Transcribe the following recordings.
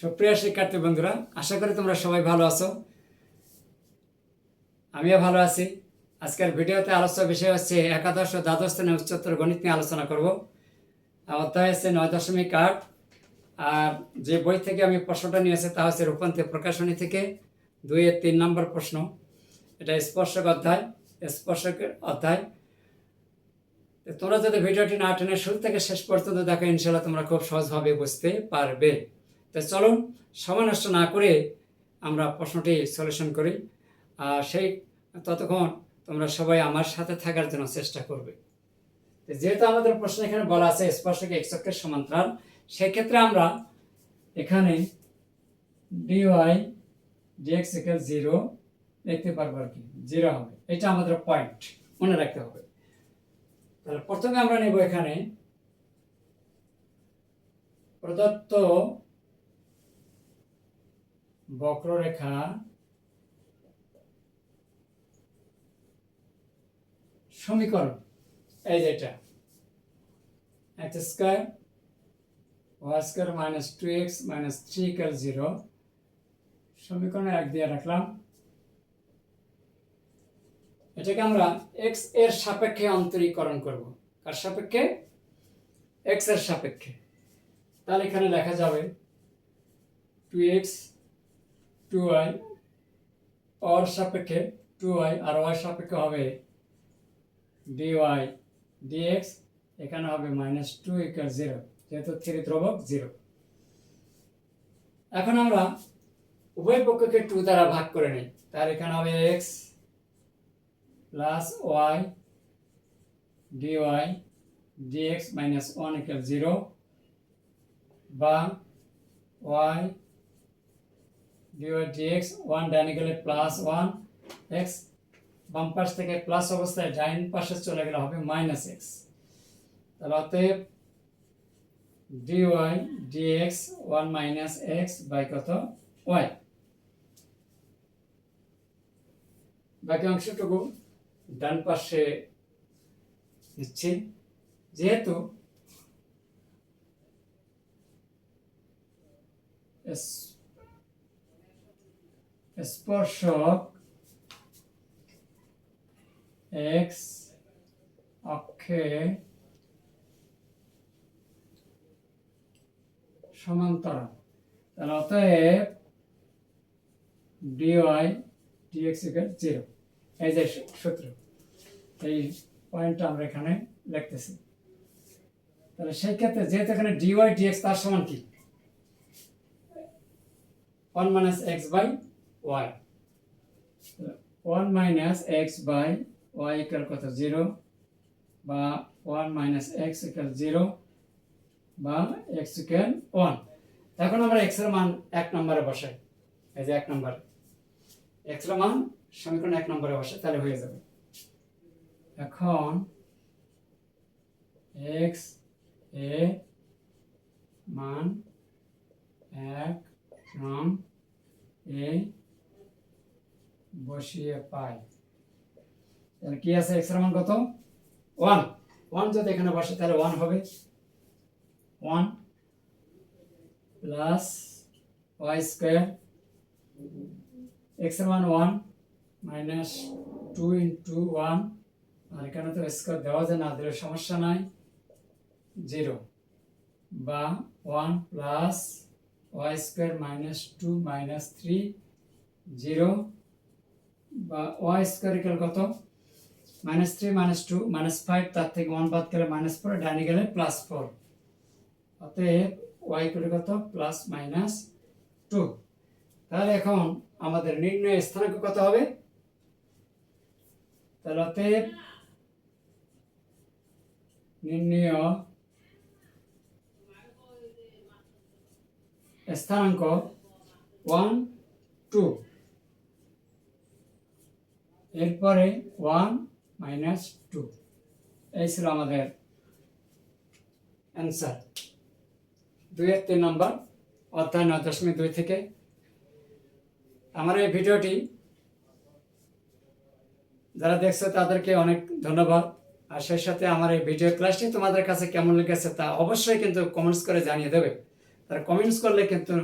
সুপ্রিয় শিক্ষার্থী বন্ধুরা, আশা করি তোমরা সবাই ভালো আছো। আমিও ভালো আছি। আজকের ভিডিওতে আলোচ্য বিষয় হচ্ছে একাদশ ও দ্বাদশ শ্রেণি উচ্চতর গণিত নিয়ে আলোচনা করব। অধ্যায় হচ্ছে নয় দশমিক আট। আর যে বই থেকে আমি প্রশ্নটা নিয়েছি তা হচ্ছে রূপান্তর প্রকাশনী থেকে দুই এর তিন নম্বর প্রশ্ন। এটা স্পর্শক অধ্যায়, স্পর্শকের অধ্যায়। তোমরা যদি ভিডিওটি না টেনে শুরু থেকে শেষ পর্যন্ত দেখো ইনশাল্লাহ তোমরা খুব সহজভাবে বুঝতে পারবে। তো চলো সময় নষ্ট না করে আমরা প্রশ্নটি সলিউশন করি। আর সেই ততক্ষণ তোমরা সবাই আমার সাথে থাকার জন্য চেষ্টা করবে। তো যেহেতু আমাদের প্রশ্ন এখানে বলা আছে, স্পর্শকে এক্সকের সমান্তরাল, সেক্ষেত্রে আমরা এখানে ডিওয়াই ডিএক্স ইকাল জিরো লিখতে পারব আর কি। জিরো হবে। এটা আমাদের পয়েন্ট মনে রাখতে হবে। তাহলে প্রথমে আমরা নেব এখানে প্রদত্ত বক্ররেখা সমীকরণ, এই যে এটা x square y square minus two x minus three equal zero সমীকরণ এক দিয়ে রাখলাম। এটাকে আমরা এক্সের সাপেক্ষে অন্তরীকরণ করব। কার সাপেক্ষে? এক্সের সাপেক্ষে। তাহলে এখানে লেখা যাবে টু এক্স টু ওয়াই অর সাপেক্ষে টু ওয়াই আর ওয়াই সাপেক্ষে হবে ডিওয়াই ডিএক্স এখানে হবে মাইনাস টু ইকাল জিরো যেহেতু থ্রি ধ্রুবক জিরো এখন আমরা উভয় পক্ষকে টু দ্বারা ভাগ করে নিই। তাহলে এখানে হবে x plus y dy dx minus one equal zero বা ওয়াই ডিওয়াই ডিএক্স ওয়ান ডাইনে গেলে প্লাস ওয়ান এক্স বাম পাশ থেকে প্লাস অবস্থায় ডাইন পাশে চলে গেলে হবে মাইনাস এক্স তাহলে অতএব dy dx one minus x by কত? ওয়াই বাকি অংশটুকু ডান পাশে নিচ্ছি যেহেতু এস- স্পর্শক এক্স অক্ষে সমান্তরাল। তাহলে অতএব ডিওয়াই ডিএক্স ইকাল জিরো এই যে সূত্র, এই পয়েন্টটা আমরা এখানে লিখতেছি। তাহলে সেই ক্ষেত্রে যেহেতু এখানে ডিওয়াই ডিএক্স তার সমান কি? One minus x by y one minus x by y equal কত জিরো বা one minus x equal zero বা এক্স ইকাল ওয়ান এখন আমরা এক্সের মান এক নম্বরে বসাই। এই যে এক নম্বরে। এক্সের মান সমীকরণ এক নম্বরে বসে, তাহলে হয়ে যাবে। এখন এক্স এ মান এক নং এ বসিয়ে পাই। তাহলে কি আছে? এক্স মান কত? ওয়ান ওয়ান যদি এখানে বসে, তাহলে ওয়ান হবে। One plus y square x মান one minus two into one আর এখানে তো স্কোয়ার দেওয়া যায় না দিলে সমস্যা নাই। জিরো বা one plus y square minus two minus three zero বা ওয়াই স্কোয়ার কত? Minus three minus two minus five তার থেকে ওয়ান বাদ গেলে মাইনাস ফোর ডাইনে গেলে প্লাস ফোর অতএব ওয়াই করে কত? প্লাস মাইনাস টু তাহলে এখন আমাদের নির্ণয় স্থানাঙ্ক কত হবে? তাহলে অতএব নির্ণয় স্থানাঙ্ক ওয়ান টু এরপরে ওয়ান মাইনাস টু। এই ছিল আমাদের অ্যান্সার। দুইয়ের তিন নম্বর, অধ্যায় নয় দশমিক দুই থেকে। আমার এই ভিডিওটি যারা দেখছ, তাদেরকে অনেক ধন্যবাদ। আর সেই সাথে আমার এই ভিডিও ক্লাসটি তোমাদের কাছে কেমন লেগেছে তা অবশ্যই কিন্তু কমেন্টস করে জানিয়ে দেবে। তারা কমেন্টস করলে কিন্তু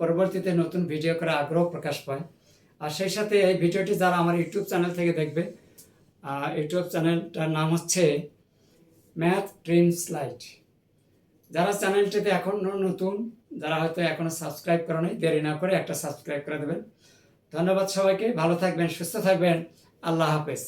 পরবর্তীতে নতুন ভিডিও করে আগ্রহ প্রকাশ পায়। আর সেই সাথে এই ভিডিওটি যারা আমার ইউটিউব চ্যানেল থেকে দেখবে ইউটিউব চ্যানেলটার নাম হচ্ছে ম্যাথ ড্রিমস লাইট যারা চ্যানেলটিতে এখনও নতুন, যারা হয়তো এখনও সাবস্ক্রাইব করে নাই দেরি না করে একটা সাবস্ক্রাইব করে দেবেন। ধন্যবাদ সবাইকে, ভালো থাকবেন, সুস্থ থাকবেন, আল্লাহ হাফেজ।